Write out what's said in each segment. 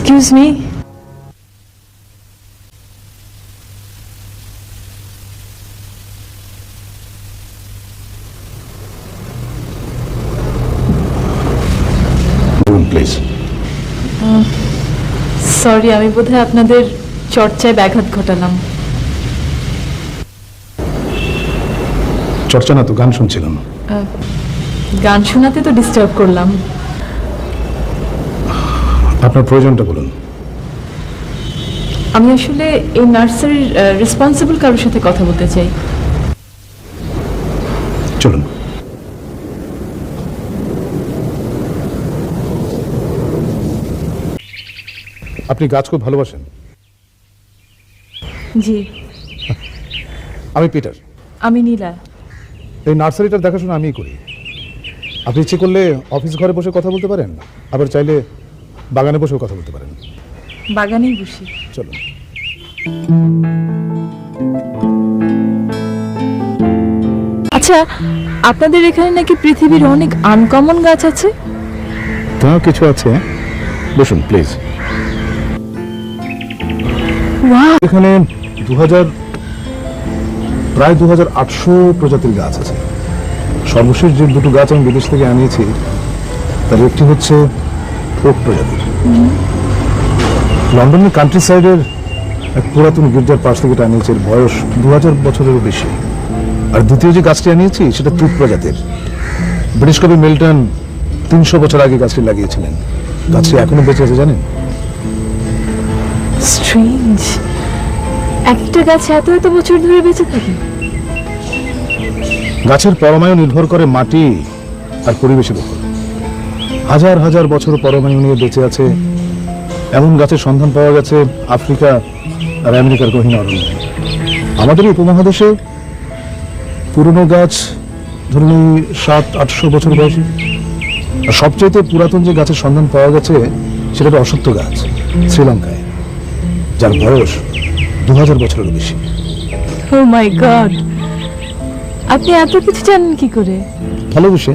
Excuse me please sorry আমি বোধহয় আপনাদের চর্চায় ব্যাঘাত ঘটালাম। চর্চা না তো গান শুনছিলাম। গান শোনাতে তো ডিস্টার্ব করলাম। আপনার প্রয়োজনটা বলুন। আমি আসলে এই নার্সারির রেসপন্সিবল কারোর সাথে কথা বলতে চাই। চলুন। আপনি গাছ খুব ভালোবাসেন। জি। আমি পিটার। আমি নীলা। এই নার্সারিটার দেখাশোনা আমিই করি। আপনি ইচ্ছে করলে অফিস ঘরে বসে কথা বলতে পারেন আবার চাইলে বাগানে বসেও কথা বলতে পারেন। বাগানেই বসি। চলুন। আচ্ছা আপনাদের এখানে নাকি পৃথিবীর অনেক আনকমন গাছ আছে? তাও কিছু আছে। বসুন প্লিজ এখানে দু হাজার প্রায় দু হাজার আটশো প্রজাতির গাছ আছে। সর্বশেষ যে দুটো গাছ আমি বিদেশ থেকে আনিয়েছি তার একটি হচ্ছে ওক প্রজাতির লন্ডনের কান্ট্রি সাইডের এক পুরাতন গির্জার পাশ থেকে বয়স দু হাজার বছরেরও বেশি। আর দ্বিতীয় যে গাছটি আনিয়েছি সেটা তুত প্রজাতির। ব্রিটিশ কবি মিল্টন তিনশো বছর আগে গাছটি লাগিয়েছিলেন। গাছটি এখনও বেঁচে আছে জানেন? স্ট্রেঞ্জ একটা গাছ এত এত বছর ধরে বেঁচে থাকে। গাছের পরমায়ু নির্ভর করে মাটি আর পরিবেশের উপর। হাজার হাজার বছর পরমায়ু নিয়ে বেঁচে আছে। এমন গাছের সন্ধান পাওয়া গেছে আফ্রিকা আর আমেরিকার গহীন অরণ্যে। আমাদের উপমহাদেশে পুরনো গাছ ধরুন সাত আটশো বছর বয়সী আর সবচাইতে পুরাতন যে গাছের সন্ধান পাওয়া গেছে সেটা একটা অসত্য গাছ শ্রীলঙ্কায় যার বয়স দু হাজার বছরেরও বেশি। ও মাই গড আপনি এত কিছু জানেন কি করে? ভালোবেসে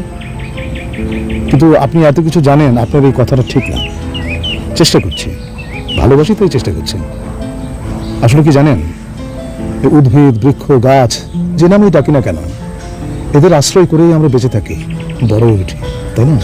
কিন্তু আপনি এত কিছু জানেন, আপনার এই কথাটা ঠিক না। চেষ্টা করছি। ভালোবাসি তাই চেষ্টা করছেন আসলে কি জানেন? উদ্ভিদ, বৃক্ষ, গাছ, যে নামেই ডাকি না কেন, এদের আশ্রয় করেই আমরা বেঁচে থাকি। বড় উঠি, তাই না?